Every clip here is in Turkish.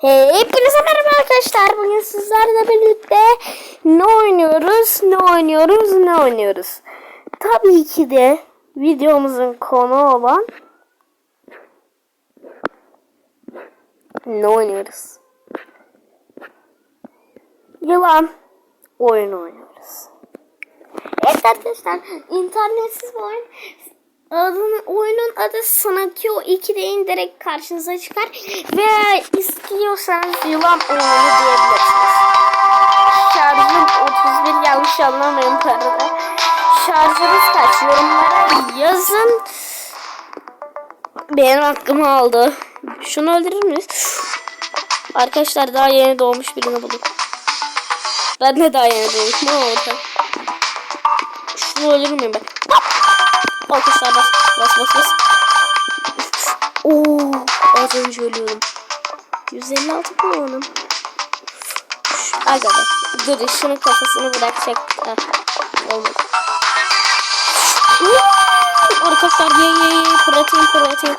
Hepinize merhaba arkadaşlar. Bugün sizlerle birlikte ne oynuyoruz, ne oynuyoruz, ne oynuyoruz. Tabii ki de videomuzun konu olan ne oynuyoruz? Yılan oyunu oynuyoruz. Evet arkadaşlar internetsiz bir oyun. Adını, oyunun adı Snakio 2 deyin direkt karşınıza çıkar. Ve istiyorsanız yılan oyunu diyebilirsiniz. Şarjım 31 yanlış anlamayın bu arada. Şarjınız kaç yorumlara yazın. Benim aklımı aldı. Şunu öldürür müyüz? Arkadaşlar daha yeni doğmuş birini bulduk. Ben de daha yeni doğmuşum ama orada. Şunu öldürür müyüm ben? Alkışlar bas. Bas bas bas. Oo, az önce ölüyordum. 156 puanım. Aga be. Dur şunun kafasını bırakacak. Ha, olmadı. Arkadaşlar ye ye ye protein protein.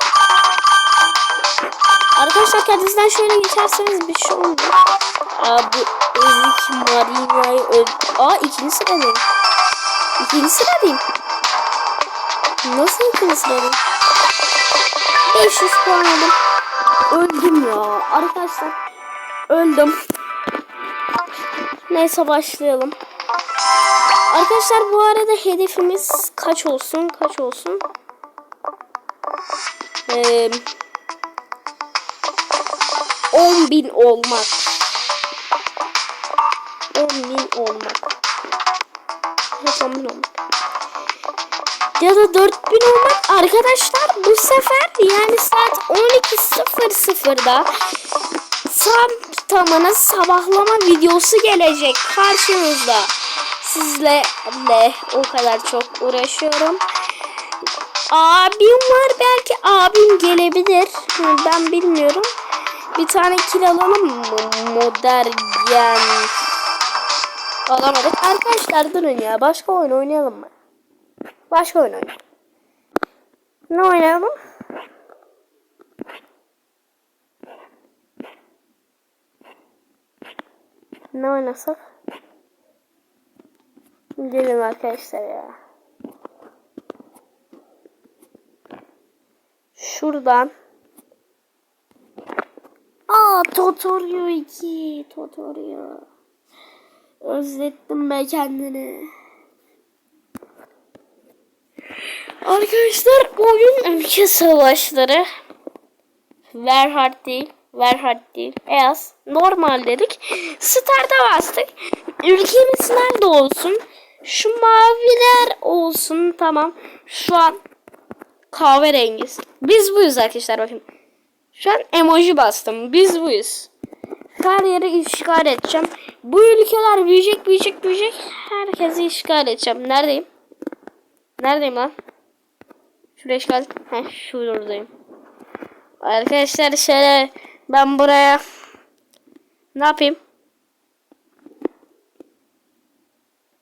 Arkadaşlar kendinizden şöyle geçerseniz bir şey olmuyor. Aa bu ezik Marina'yı öl... Aa ikinci sıradayım. İkinci sıradayım. Nasıl sıradayım? 500 puan aldım. Öldüm ya. Arkadaşlar öldüm. Neyse başlayalım. Arkadaşlar bu arada hedefimiz kaç olsun? Kaç olsun? Ee, 10 bin olmak. 10 bin olmak. Evet 10 bin olmak. Ya da 4000 olmak arkadaşlar bu sefer yani saat 12.00'da tam tamına sabahlama videosu gelecek karşınızda. Sizle de o kadar çok uğraşıyorum. Abim var belki abim gelebilir. Ben bilmiyorum. Bir tane kil alalım mı? Modern. Alamadık. Arkadaşlar durun ya. Başka oyun oynayalım mı? Başka oyun oynayalım. Ne oynayalım? Ne oynasak? Gelin arkadaşlar ya. Şuradan. Aa Totorio 2. Totorio. Özlettim ben kendini. Arkadaşlar oyun ülke savaşları. Verhard değil. Verhard değil. Beyaz. Normal dedik. Start'a bastık. Ülkemiz nerede olsun? Şu maviler olsun. Tamam. Şu an kahverengi. Biz buyuz arkadaşlar bakın. Şu an emoji bastım. Biz buyuz. Her yeri işgal edeceğim. Bu ülkeler büyüyecek büyüyecek büyüyecek. Herkesi işgal edeceğim. Neredeyim? Neredeyim lan? Şuraya işgal. Heh şuradayım. Arkadaşlar şöyle ben buraya ne yapayım?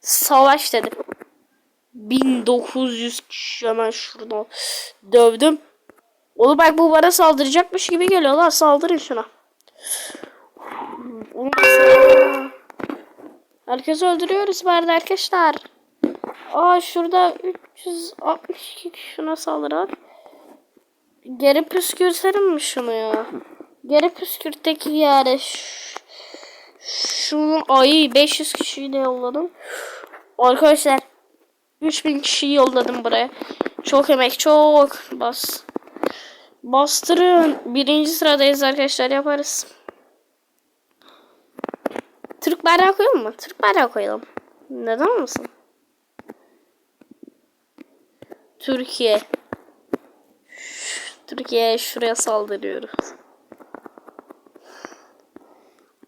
Savaş dedim. 1900 kişi hemen şurada dövdüm. Oğlum bak bu bana saldıracakmış gibi geliyor lan saldırın şuna. Herkesi öldürüyoruz bari arkadaşlar. Aa şurada 362 kişi şuna saldıran. Geri püskürtelim mi şunu ya? Geri püskürtek yani. Ş- Şunu ay 500 kişiyi de yolladım. Arkadaşlar 3000 kişiyi yolladım buraya. Çok emek çok bas. Bastırın. Birinci sıradayız arkadaşlar yaparız. Türk bayrağı koyalım mı? Türk bayrağı koyalım. Neden olmasın? Türkiye. Türkiye şuraya saldırıyoruz.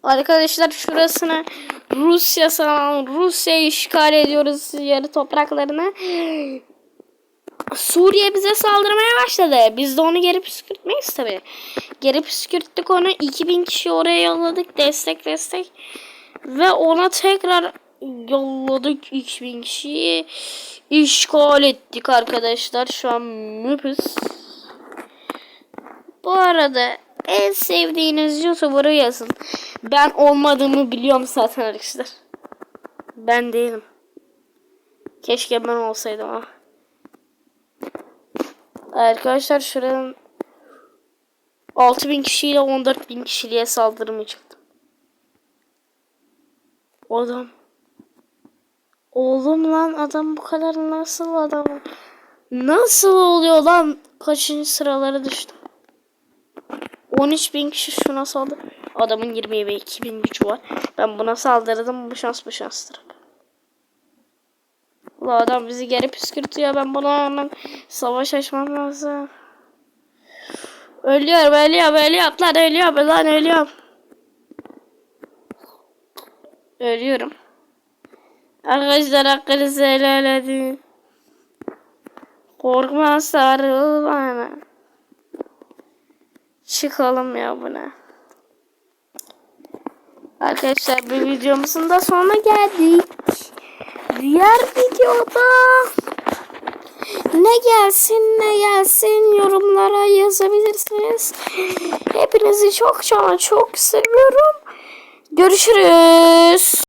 Arkadaşlar şurasını Rusya sana Rusya işgal ediyoruz yarı topraklarını. Suriye bize saldırmaya başladı. Biz de onu geri püskürtmeyiz tabi. Geri püskürttük onu. 2000 kişi oraya yolladık. Destek destek. Ve ona tekrar yolladık 2000 kişiyi. işgal ettik arkadaşlar. Şu an müpüs. Bu arada en sevdiğiniz YouTuber'ı yazın. Ben olmadığımı biliyorum zaten arkadaşlar. Ben değilim. Keşke ben olsaydım ama. Arkadaşlar şuranın 6000 kişiyle 14000 kişiliğe saldırımı çıktı. Adam. Oğlum lan adam bu kadar nasıl adam? Nasıl oluyor lan? Kaçıncı sıralara düştü? 13 bin kişi şuna saldır. Adamın 20 ve 2000 gücü var. Ben buna saldırdım. Bu şans bu şanstır. Ulan adam bizi geri püskürtüyor. Ben buna hemen savaş açmam lazım. Ölüyorum, ölüyorum, ölüyorum lan, ölüyorum lan, ölüyorum. Ölüyorum. Arkadaşlar hakkınızı helal edin. Korkma sarıl bana. Çıkalım ya buna. Arkadaşlar bir videomuzun da sonuna geldik. Diğer videoda ne gelsin ne gelsin yorumlara yazabilirsiniz. Hepinizi çok çok çok seviyorum. Görüşürüz.